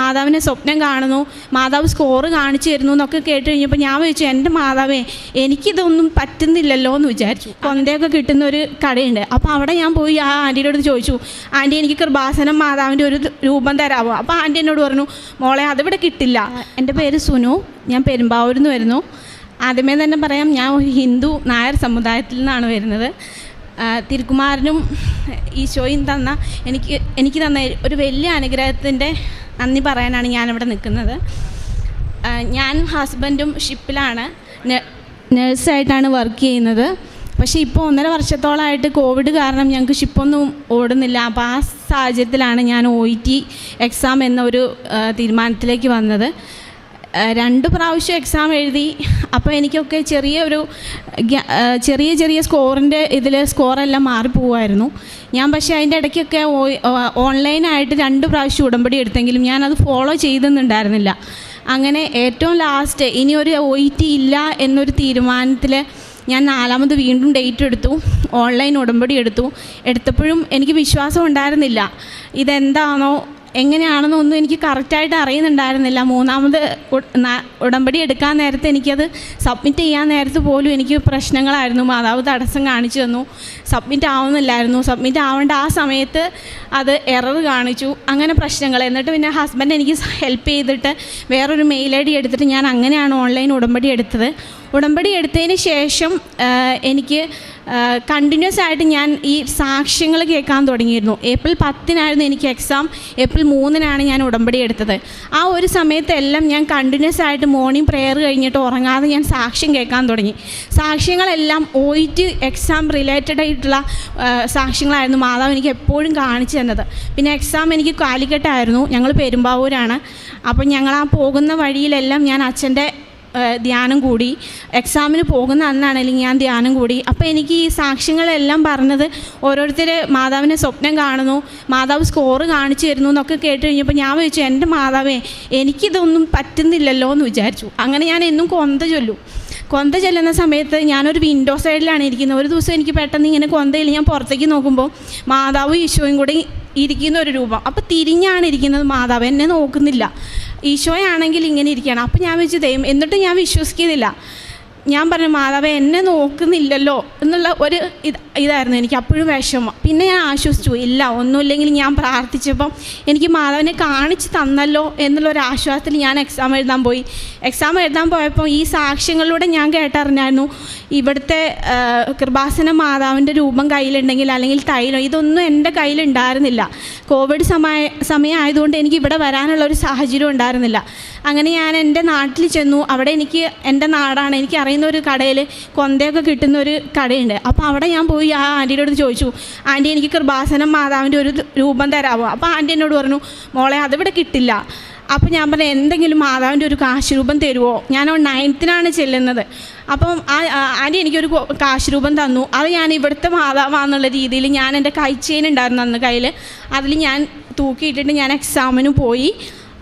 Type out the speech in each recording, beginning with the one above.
മാതാവിനെ സ്വപ്നം കാണുന്നു മാതാവ് സ്കോറ് കാണിച്ചു തരുന്നു എന്നൊക്കെ കേട്ട് കഴിഞ്ഞപ്പോൾ ഞാൻ ചോദിച്ചു എന്റെ മാതാവേ എനിക്കിതൊന്നും പറ്റുന്നില്ലല്ലോ എന്ന് വിചാരിച്ചു. കൊന്തയൊക്കെ കിട്ടുന്ന ഒരു കടയുണ്ട് അപ്പോൾ അവിടെ ഞാൻ പോയി ആ ആന്റിയുടെ അടുത്ത് ചോദിച്ചു ആന്റി എനിക്ക് കൃപാസനം മാതാവിന്റെ ഒരു രൂപം തരാമോ അപ്പോൾ ആന്റി എന്നോട് പറഞ്ഞു മോളെ അതിവിടെ കിട്ടില്ല. എന്റെ പേര് സുനു ഞാൻ പെരുമ്പാവൂരിൽ നിന്ന് വരുന്നു. ആദ്യമേ തന്നെ പറയാം ഞാൻ ഹിന്ദു നായർ സമുദായത്തിൽ നിന്നാണ് വരുന്നത്. തിരുക്കുമാരനും ഈശോയും തന്ന എനിക്ക് എനിക്ക് തന്ന ഒരു വലിയ അനുഗ്രഹത്തിന്റെ നന്ദി പറയാനാണ് ഞാനിവിടെ നിൽക്കുന്നത്. ഞാനും ഹസ്ബൻഡും ഷിപ്പിലാണ്. നേഴ്സായിട്ടാണ് വർക്ക് ചെയ്യുന്നത്. പക്ഷേ ഇപ്പോൾ ഒന്നര വർഷത്തോളമായിട്ട് കോവിഡ് കാരണം ഞങ്ങൾക്ക് ഷിപ്പൊന്നും ഓടുന്നില്ല. അപ്പോൾ ആ സാഹചര്യത്തിലാണ് ഞാൻ ഒ ഇ ടി എക്സാം എന്നൊരു തീരുമാനത്തിലേക്ക് വന്നത്. രണ്ട് പ്രാവശ്യം എക്സാം എഴുതി. അപ്പോൾ എനിക്കൊക്കെ ചെറിയ ഒരു ചെറിയ ചെറിയ സ്കോറിന്റെ ഇതിൽ സ്കോറെല്ലാം മാറിപ്പോവായിരുന്നു ഞാൻ പക്ഷേ അതിന്റെ ഇടയ്ക്കൊക്കെ ഓൺലൈനായിട്ട് രണ്ട് പ്രാവശ്യം ഉടമ്പടി എടുത്തെങ്കിലും ഞാനത് ഫോളോ ചെയ്തെന്നുണ്ടായിരുന്നില്ല. അങ്ങനെ ഏറ്റവും ലാസ്റ്റ് ഇനി ഒരു ഒ ടി ഇല്ല എന്നൊരു തീരുമാനത്തിൽ ഞാൻ നാലാമത് വീണ്ടും ഡേറ്റ് എടുത്തു. ഓൺലൈൻ ഉടമ്പടി എടുത്തു. എടുത്തപ്പോഴും എനിക്ക് വിശ്വാസം ഉണ്ടായിരുന്നില്ല. ഇതെന്താണോ എങ്ങനെയാണെന്നൊന്നും എനിക്ക് കറക്റ്റായിട്ട് അറിയുന്നുണ്ടായിരുന്നില്ല. മൂന്നാമത് ഉടമ്പടി എടുക്കാൻ നേരത്തെ എനിക്കത് സബ്മിറ്റ് ചെയ്യാൻ നേരത്ത് പോലും എനിക്ക് പ്രശ്നങ്ങളായിരുന്നു. മാതാവ് തടസ്സം കാണിച്ചു തന്നു. സബ്മിറ്റ് ആവുന്നില്ലായിരുന്നു. സബ്മിറ്റ് ആവേണ്ട ആ സമയത്ത് അത് എറർ കാണിച്ചു. അങ്ങനെ പ്രശ്നങ്ങൾ. എന്നിട്ട് പിന്നെ ഹസ്ബൻഡ് എനിക്ക് ഹെൽപ്പ് ചെയ്തിട്ട് വേറൊരു മെയിൽ ഐ ഡി എടുത്തിട്ട് ഞാൻ അങ്ങനെയാണ് ഓൺലൈൻ ഉടമ്പടി എടുത്തത്. ഉടമ്പടി എടുത്തതിന് ശേഷം എനിക്ക് കണ്ടിന്യൂസ് ആയിട്ട് ഞാൻ ഈ സാക്ഷ്യങ്ങൾ കേൾക്കാൻ തുടങ്ങിയിരുന്നു. ഏപ്രിൽ പത്തിനായിരുന്നു എനിക്ക് എക്സാം ഏപ്രിൽ മൂന്നിനാണ് ഞാൻ ഉടമ്പടി എടുത്തത്. ആ ഒരു സമയത്തെല്ലാം ഞാൻ കണ്ടിന്യൂസ് ആയിട്ട് മോർണിംഗ് പ്രെയർ കഴിഞ്ഞിട്ട് ഉറങ്ങാതെ ഞാൻ സാക്ഷ്യം കേൾക്കാൻ തുടങ്ങി. സാക്ഷ്യങ്ങളെല്ലാം ഓയിറ്റ് എക്സാം റിലേറ്റഡ് ആയിട്ടുള്ള സാക്ഷ്യങ്ങളായിരുന്നു മാതാവ് എനിക്ക് എപ്പോഴും കാണിച്ചു തന്നത്. പിന്നെ എക്സാം എനിക്ക് കാലിക്കട്ടായിരുന്നു. ഞങ്ങൾ പെരുമ്പാവൂരാണ്. അപ്പോൾ ഞങ്ങൾ ആ പോകുന്ന വഴിയിലെല്ലാം ഞാൻ അച്ഛന്റെ ധ്യാനം കൂടി. എക്സാമിന് പോകുന്ന അന്നാണെങ്കിലും ഞാൻ ധ്യാനം കൂടി. അപ്പോൾ എനിക്ക് ഈ സാക്ഷ്യങ്ങളെല്ലാം പറഞ്ഞത് ഓരോരുത്തർ മാതാവിനെ സ്വപ്നം കാണുന്നു മാതാവ് സ്കോറ് കാണിച്ചു തരുന്നു എന്നൊക്കെ കേട്ട് കഴിഞ്ഞപ്പോൾ ഞാൻ ചോദിച്ചു എന്റെ മാതാവേ എനിക്കിതൊന്നും പറ്റുന്നില്ലല്ലോ എന്ന് വിചാരിച്ചു. അങ്ങനെ ഞാൻ എന്നും കൊന്ത ചൊല്ലു. കൊന്ത ചെല്ലുന്ന സമയത്ത് ഞാനൊരു വിൻഡോ സൈഡിലാണ് ഇരിക്കുന്നത്. ഒരു ദിവസം എനിക്ക് പെട്ടെന്ന് ഇങ്ങനെ കൊന്തയിൽ ഞാൻ പുറത്തേക്ക് നോക്കുമ്പോൾ മാതാവും ഈശോയും കൂടി ഇരിക്കുന്ന ഒരു രൂപം അപ്പോൾ തിരിഞ്ഞാണ് ഇരിക്കുന്നത്. മാതാവ് എന്നെ നോക്കുന്നില്ല. ഈശോയാണെങ്കിൽ ഇങ്ങനെ ഇരിക്കുകയാണ്. അപ്പോൾ ഞാൻ ദൈവം എന്നിട്ട് ഞാൻ വിശ്വസിക്കുന്നില്ല. ഞാൻ പറഞ്ഞു മാതാവ് എന്നെ നോക്കുന്നില്ലല്ലോ എന്നുള്ള ഒരു ഇത് ഇതായിരുന്നു എനിക്ക് അപ്പോഴും വിഷമം. പിന്നെ ഞാൻ ആശ്വസിച്ചു ഇല്ല ഒന്നുമില്ലെങ്കിൽ ഞാൻ പ്രാർത്ഥിച്ചപ്പം എനിക്ക് മാതാവിനെ കാണിച്ച് തന്നല്ലോ എന്നുള്ള ഒരു ആശ്വാസത്തിൽ ഞാൻ എക്സാം എഴുതാൻ പോയി. എക്സാം എഴുതാൻ പോയപ്പോൾ ഈ സാക്ഷ്യങ്ങളിലൂടെ ഞാൻ കേട്ടറിഞ്ഞായിരുന്നു ഇവിടുത്തെ കൃപാസന മാതാവിന്റെ രൂപം കയ്യിലുണ്ടെങ്കിൽ അല്ലെങ്കിൽ തൈലം ഇതൊന്നും എന്റെ കയ്യിലുണ്ടായിരുന്നില്ല. കോവിഡ് സമയ സമയമായതുകൊണ്ട് എനിക്ക് ഇവിടെ വരാനുള്ള ഒരു സാഹചര്യം ഉണ്ടായിരുന്നില്ല. അങ്ങനെ ഞാൻ എന്റെ നാട്ടിൽ ചെന്നു. അവിടെ എനിക്ക് എന്റെ നാടാണ്. എനിക്ക് അറിയുന്ന ഒരു കടയിൽ കൊന്തയൊക്കെ കിട്ടുന്ന ഒരു കടയുണ്ട്. അപ്പോൾ അവിടെ ഞാൻ പോയി ആ ആന്റിയുടെ അടുത്ത് ചോദിച്ചു. ആന്റി എനിക്ക് കൃപാസനം മാതാവിന്റെ ഒരു രൂപം തരാമോ? അപ്പോൾ ആന്റി എന്നോട് പറഞ്ഞു മോളെ അതിവിടെ കിട്ടില്ല. അപ്പോൾ ഞാൻ പറഞ്ഞു എന്തെങ്കിലും മാതാവിന്റെ ഒരു കാശ് രൂപം തരുമോ ഞാൻ നയൻത്തിനാണ് ചെല്ലുന്നത്. അപ്പം ആന്റി എനിക്കൊരു കാശുരൂപം കാശ് രൂപം തന്നു. അത് ഞാൻ ഇവിടുത്തെ മാതാവാന്നുള്ള രീതിയിൽ ഞാൻ എന്റെ കൈച്ചെയിൻ ഉണ്ടായിരുന്നു അന്ന് കയ്യിൽ അതിൽ ഞാൻ തൂക്കിയിട്ടിട്ട് ഞാൻ എക്സാമിന് പോയി.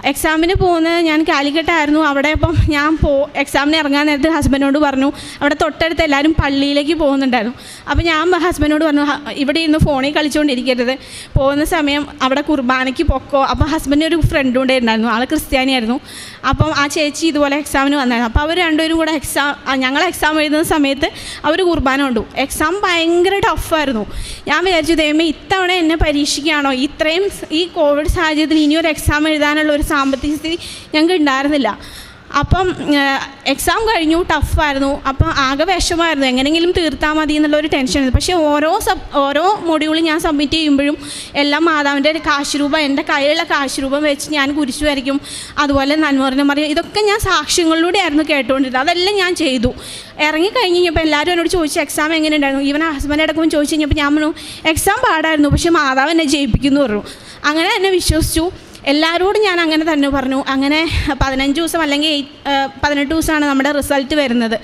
എക്സാമിന് പോകുന്നത് ഞാൻ കാലിക്കട്ടായിരുന്നു അവിടെ ഇപ്പം ഞാൻ പോ എക്സാമിന് ഇറങ്ങാൻ നേരത്ത് ഹസ്ബൻഡിനോട് പറഞ്ഞു. അവിടെ തൊട്ടടുത്ത് എല്ലാവരും പള്ളിയിലേക്ക് പോകുന്നുണ്ടായിരുന്നു. അപ്പോൾ ഞാൻ ഹസ്ബൻഡിനോട് പറഞ്ഞു "ഹ, ഇവിടെ ഇരുന്ന് ഫോണിൽ കളിച്ചുകൊണ്ടിരിക്കരുത് പോകുന്ന സമയം അവിടെ കുർബാനയ്ക്ക് പൊക്കോ. അപ്പോൾ ഹസ്ബൻഡിന് ഒരു ഫ്രണ്ട് കൂടെ ഉണ്ടായിരുന്നു ആൾ ക്രിസ്ത്യാനിയായിരുന്നു. അപ്പം ആ ചേച്ചി ഇതുപോലെ എക്സാമിന് വന്നായിരുന്നു. അപ്പോൾ അവർ രണ്ടുപേരും കൂടെ എക്സാം ഞങ്ങൾ എക്സാം എഴുതുന്ന സമയത്ത് അവർ കുർബാന കൊണ്ടു. എക്സാം ഭയങ്കര ടഫായിരുന്നു ഞാൻ വിചാരിച്ചു ദൈവമേ ഇത്തവണ എന്നെ പരീക്ഷിക്കുകയാണോ? ഇത്രയും ഈ കോവിഡ് സാഹചര്യത്തിൽ ഇനി ഒരു എക്സാം എഴുതാനുള്ള ഒരു സാമ്പത്തിക സ്ഥിതി ഞങ്ങൾക്ക് ഉണ്ടായിരുന്നില്ല. അപ്പം എക്സാം കഴിഞ്ഞു ടഫായിരുന്നു അപ്പം ആകെ വിഷമായിരുന്നു എങ്ങനെയെങ്കിലും തീർത്താൽ മതി എന്നുള്ളൊരു ടെൻഷൻ പക്ഷേ ഓരോ സബ് ഓരോ മൊഡ്യൂളും ഞാൻ സബ്മിറ്റ് ചെയ്യുമ്പോഴും എല്ലാം മാതാവിന്റെ കാശ് എന്റെ കയ്യിലുള്ള കാശ് രൂപം വെച്ച് ഞാൻ കുരിശു വരയ്ക്കും അതുപോലെ നന്മറിനെ പറയും ഇതൊക്കെ ഞാൻ സാക്ഷ്യങ്ങളിലൂടെ ആയിരുന്നു കേട്ടുകൊണ്ടിരുന്നത്. അതെല്ലാം ഞാൻ ചെയ്തു. ഇറങ്ങി കഴിഞ്ഞ് കഴിഞ്ഞപ്പോൾ എല്ലാവരും എന്നോട് ചോദിച്ചു എക്സാം എങ്ങനെ ഉണ്ടായിരുന്നു ഈവൻ ഹസ്ബൻഡ് അടക്കം ചോദിച്ചു കഴിഞ്ഞപ്പോൾ ഞാൻ പറഞ്ഞു എക്സാം പാടായിരുന്നു പക്ഷേ മാതാവ് എന്നെ ജയിപ്പിക്കുന്നു പറഞ്ഞു. അങ്ങനെ എന്നെ വിശ്വസിച്ചു. എല്ലാവരോടും ഞാൻ അങ്ങനെ തന്നെ പറഞ്ഞു. അങ്ങനെ പതിനഞ്ച് ദിവസം അല്ലെങ്കിൽ പതിനെട്ട് ദിവസമാണ് നമ്മുടെ റിസൾട്ട് വരുന്നത്.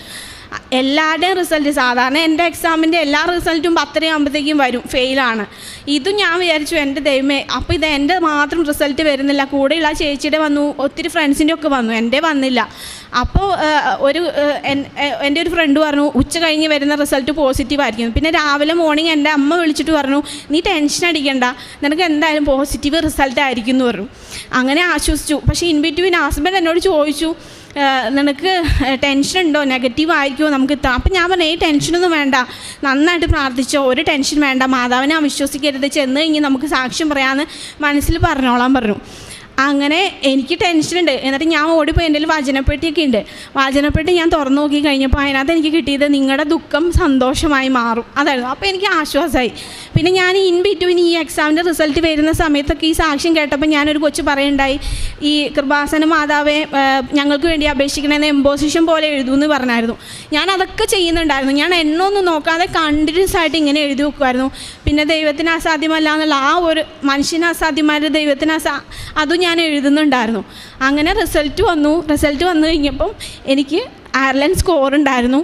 എല്ലാവരുടെയും റിസൾട്ട് സാധാരണ എന്റെ എക്സാമിന്റെ എല്ലാ റിസൾട്ടും പത്തരയാകുമ്പോഴത്തേക്കും വരും. ഫെയിലാണ് ഇതും ഞാൻ വിചാരിച്ചു എന്റെ ദൈവമേ അപ്പോൾ ഇത് എന്റെ മാത്രം റിസൾട്ട് വരുന്നില്ല. കൂടെയുള്ള ചേച്ചിയുടെ വന്നു ഒത്തിരി ഫ്രണ്ട്സിന്റെ ഒക്കെ വന്നു. എന്റെ വന്നില്ല. അപ്പോൾ ഒരു എന്റെ ഒരു ഫ്രണ്ട് പറഞ്ഞു ഉച്ച കഴിഞ്ഞ് വരുന്ന റിസൾട്ട് പോസിറ്റീവ് ആയിരിക്കും. പിന്നെ രാവിലെ മോർണിംഗ് എന്റെ അമ്മ വിളിച്ചിട്ട് പറഞ്ഞു നീ ടെൻഷൻ അടിക്കണ്ട. നിനക്ക് എന്തായാലും പോസിറ്റീവ് റിസൾട്ട് ആയിരിക്കും എന്ന് പറഞ്ഞു. അങ്ങനെ ആശ്വസിച്ചു. പക്ഷേ ഇൻ ബിറ്റ്വീൻ ഹസ്ബൻഡ് എന്നോട് ചോദിച്ചു നിനക്ക് ടെൻഷൻ ഉണ്ടോ? നെഗറ്റീവ് ആയിരിക്കുമോ? നമുക്ക് അപ്പം ഞാൻ പറഞ്ഞു ഈ ടെൻഷനൊന്നും വേണ്ട. നന്നായിട്ട് പ്രാർത്ഥിച്ചോ. ഒരു ടെൻഷൻ വേണ്ട. മാതാവിനെ വിശ്വസിക്കരുത് ചെന്ന് കഴിഞ്ഞ് നമുക്ക് സാക്ഷ്യം പറയാമെന്ന് മനസ്സിൽ പറഞ്ഞോളാൻ പറഞ്ഞു. അങ്ങനെ എനിക്ക് ടെൻഷനുണ്ട് എന്നിട്ട് ഞാൻ ഓടിപ്പോയി എന്റെ വചനപ്പെട്ടിയൊക്കെ ഉണ്ട്. വചനപ്പെട്ടി ഞാൻ തുറന്നു നോക്കി കഴിഞ്ഞപ്പോൾ അതിനകത്ത് എനിക്ക് കിട്ടിയത് നിങ്ങളുടെ ദുഃഖം സന്തോഷമായി മാറും. അതായിരുന്നു. അപ്പോൾ എനിക്ക് ആശ്വാസമായി. പിന്നെ ഞാൻ ഇൻ ബിറ്റ്വീൻ ഈ എക്സാമിന്റെ റിസൾട്ട് വരുന്ന സമയത്തൊക്കെ ഈ സാക്ഷ്യം കേട്ടപ്പോൾ ഞാനൊരു കൊച്ചു പറയുണ്ടായി ഈ കൃപാസന മാതാവെ ഞങ്ങൾക്ക് വേണ്ടി അപേക്ഷിക്കണമെന്ന് എംബോസിഷൻ പോലെ എഴുതുമെന്ന് പറഞ്ഞായിരുന്നു. ഞാൻ അതൊക്കെ ചെയ്യുന്നുണ്ടായിരുന്നു. ഞാൻ എണ്ണൊന്നും നോക്കാതെ കണ്ടിന്യൂസ് ആയിട്ട് ഇങ്ങനെ എഴുതി വെക്കുമായിരുന്നു പിന്നെ ദൈവത്തിന് അസാധ്യമല്ല എന്നുള്ള ആ ഒരു മനുഷ്യന് അസാധ്യമായ ദൈവത്തിന് അസാ അതും ഞാൻ എഴുതുന്നുണ്ടായിരുന്നു. അങ്ങനെ റിസൾട്ട് വന്നു. റിസൾട്ട് വന്നു കഴിഞ്ഞപ്പം എനിക്ക് അയർലൻഡ് സ്കോർ ഉണ്ടായിരുന്നു.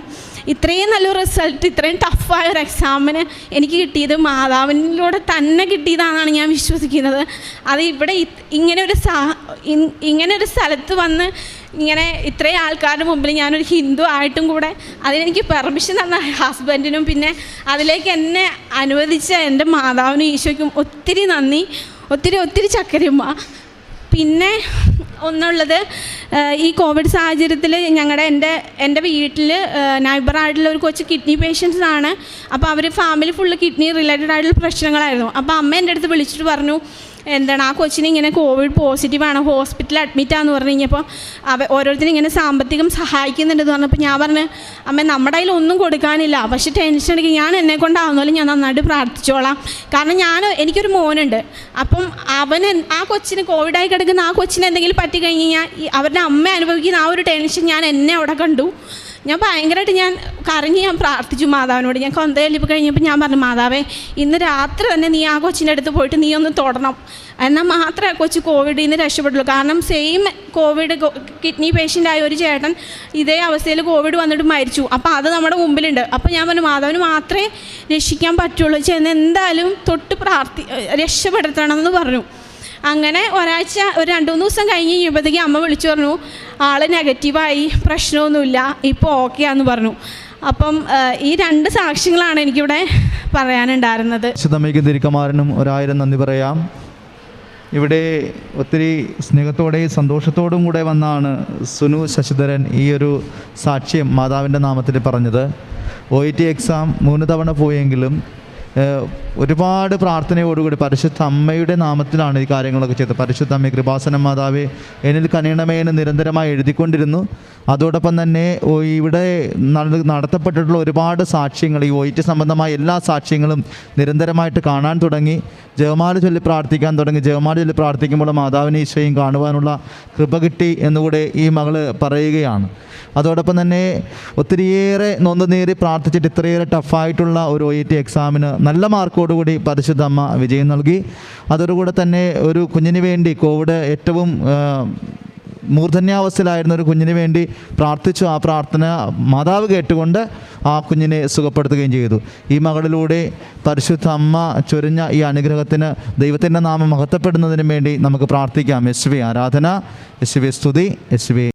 ഇത്രയും നല്ലൊരു റിസൾട്ട് ഇത്രയും ടഫായ ഒരു എക്സാമിന് എനിക്ക് കിട്ടിയത് മാതാവിനിലൂടെ തന്നെ കിട്ടിയതാണെന്നാണ് ഞാൻ വിശ്വസിക്കുന്നത്. അത് ഇവിടെ ഇങ്ങനെ ഒരു സാ ഇങ്ങനെ ഒരു സ്ഥലത്ത് വന്ന് ഇങ്ങനെ ഇത്രയും ആൾക്കാരുടെ മുമ്പിൽ ഞാനൊരു ഹിന്ദു ആയിട്ടും കൂടെ അതിനെനിക്ക് പെർമിഷൻ തന്ന ഹസ്ബൻഡിനും പിന്നെ അതിലേക്ക് എന്നെ അനുവദിച്ച എന്റെ മാതാവിനും ഈശോയ്ക്കും ഒത്തിരി നന്ദി. ഒത്തിരി ഒത്തിരി ചക്കരമ്മ പിന്നെ ഒന്നുള്ളത് ഈ കോവിഡ് സാഹചര്യത്തിൽ ഞങ്ങളുടെ എന്റെ എന്റെ വീട്ടിൽ നൈബറായിട്ടുള്ള ഒരു കൊച്ച് കിഡ്നി പേഷ്യൻസ് ആണ് അപ്പോൾ അവർ ഫാമിലി ഫുള്ള് കിഡ്നി റിലേറ്റഡ് ആയിട്ടുള്ള പ്രശ്നങ്ങളായിരുന്നു. അപ്പോൾ അമ്മ എന്റെ അടുത്ത് വിളിച്ചിട്ട് പറഞ്ഞു എന്താണ് ആ കൊച്ചിന് ഇങ്ങനെ കോവിഡ് പോസിറ്റീവാണ് ഹോസ്പിറ്റലിൽ അഡ്മിറ്റാന്ന് പറഞ്ഞു കഴിഞ്ഞപ്പോൾ അവ ഓരോരുത്തരും ഇങ്ങനെ സാമ്പത്തികം സഹായിക്കുന്നുണ്ടെന്ന് പറഞ്ഞപ്പോൾ ഞാൻ പറഞ്ഞു അമ്മ നമ്മുടെ കയ്യിൽ ഒന്നും കൊടുക്കാനില്ല. പക്ഷെ ടെൻഷൻ അടിക്കും. ഞാൻ എന്നെ കൊണ്ടാവുന്നാലും ഞാൻ നന്നായിട്ട് പ്രാർത്ഥിച്ചോളാം. കാരണം ഞാൻ എനിക്കൊരു മോനുണ്ട്. അപ്പം അവന് ആ കൊച്ചിന് കോവിഡായി കിടക്കുന്ന ആ കൊച്ചിന് എന്തെങ്കിലും പറ്റി കഴിഞ്ഞ് കഴിഞ്ഞാൽ അവരുടെ അമ്മ അനുഭവിക്കുന്ന ആ ഒരു ടെൻഷൻ ഞാൻ എന്നെ അവിടെ കണ്ടു. ഞാൻ ഭയങ്കരമായിട്ട് ഞാൻ കരഞ്ഞ് ഞാൻ പ്രാർത്ഥിച്ചു മാതാവിനോട്. ഞാൻ കൊന്തയിലിപ്പോൾ കഴിഞ്ഞപ്പോൾ ഞാൻ പറഞ്ഞു മാതാവേ ഇന്ന് രാത്രി തന്നെ നീ ആ കൊച്ചിന്റെ അടുത്ത് പോയിട്ട് നീ ഒന്ന് തൊടണം. എന്നാൽ മാത്രമേ ആ കൊച്ചു കോവിഡിൽ നിന്ന് രക്ഷപ്പെട്ടുള്ളൂ കാരണം സെയിം കോവിഡ് കിഡ്നി പേഷ്യന്റ് ആയ ഒരു ചേട്ടൻ ഇതേ അവസ്ഥയിൽ കോവിഡ് വന്നിട്ട് മരിച്ചു. അപ്പോൾ അത് നമ്മുടെ മുമ്പിലുണ്ട്. അപ്പോൾ ഞാൻ പറഞ്ഞു മാതാവിന് മാത്രമേ രക്ഷിക്കാൻ പറ്റുള്ളൂ. ചെന്ന് എന്തായാലും തൊട്ട് പ്രാർത്ഥി രക്ഷപ്പെടുത്തണം എന്ന് പറഞ്ഞു. അങ്ങനെ ഒരാഴ്ച ഒരു രണ്ട് മൂന്ന് ദിവസം കഴിഞ്ഞ് കഴിയുമ്പോഴത്തേക്ക് അമ്മ വിളിച്ചു പറഞ്ഞു ആൾ നെഗറ്റീവായി പ്രശ്നമൊന്നുമില്ല ഇപ്പോൾ ഓക്കെ ആന്ന് പറഞ്ഞു. അപ്പം ഈ രണ്ട് സാക്ഷ്യങ്ങളാണ് എനിക്കിവിടെ പറയാനുണ്ടായിരുന്നത്. വിശുദ്ധമ്മയ്ക്കും തിരുക്കമാരനും ഒരായിരം നന്ദി പറയാം. ഇവിടെ ഒത്തിരി സ്നേഹത്തോടെയും സന്തോഷത്തോടും കൂടെ വന്നാണ് സുനു ശശിധരൻ ഈ ഒരു സാക്ഷ്യം മാതാവിന്റെ നാമത്തിൽ പറഞ്ഞത്. ഒ ടി എക്സാം മൂന്ന് തവണ പോയെങ്കിലും ഒരുപാട് പ്രാർത്ഥനയോടുകൂടി പരിശുദ്ധ അമ്മയുടെ നാമത്തിലാണ് ഈ കാര്യങ്ങളൊക്കെ ചെയ്തത്. പരിശുദ്ധ അമ്മ കൃപാസന മാതാവേ എന്നിൽ കനിയണമേ നിരന്തരമായി എഴുതിക്കൊണ്ടിരുന്നു. അതോടൊപ്പം തന്നെ ഇവിടെ നട- നടത്തപ്പെട്ടിട്ടുള്ള ഒരുപാട് സാക്ഷ്യങ്ങൾ ഈ ഒയിറ്റ് സംബന്ധമായ എല്ലാ സാക്ഷ്യങ്ങളും നിരന്തരമായിട്ട് കാണാൻ തുടങ്ങി. ജവമാല ചൊല്ലി പ്രാർത്ഥിക്കാൻ തുടങ്ങി. ജവമാല ചൊല്ലി പ്രാർത്ഥിക്കുമ്പോൾ മാതാവിനെ ഈശോയും കാണുവാനുള്ള കൃപ കിട്ടി എന്നുകൂടെ ഈ മകൾ പറയുകയാണ്. അതോടൊപ്പം തന്നെ ഒത്തിരിയേറെ നൊന്ത് നേരി പ്രാർത്ഥിച്ചിട്ട് ഇത്രയേറെ ടഫായിട്ടുള്ള ഒരു ഒ എക്സാമിന് നല്ല മാർക്കോടുകൂടി പരിശുദ്ധ അമ്മ വിജയം നൽകി. അതോടുകൂടെ തന്നെ ഒരു കുഞ്ഞിന് വേണ്ടി കോവിഡ് ഏറ്റവും മൂർധന്യാവസ്ഥയിലായിരുന്ന ഒരു കുഞ്ഞിന് വേണ്ടി പ്രാർത്ഥിച്ചു. ആ പ്രാർത്ഥന മാതാവ് കേട്ടുകൊണ്ട് ആ കുഞ്ഞിനെ സുഖപ്പെടുത്തുകയും ചെയ്തു. ഈ മകളിലൂടെ പരിശുദ്ധ അമ്മ ചൊരിഞ്ഞ ഈ അനുഗ്രഹത്തിന് ദൈവത്തിന്റെ നാമം മഹത്വപ്പെടുന്നതിന് വേണ്ടി നമുക്ക് പ്രാർത്ഥിക്കാം. യശ്വി ആരാധന യശ്വി സ്തുതി യേശുവെ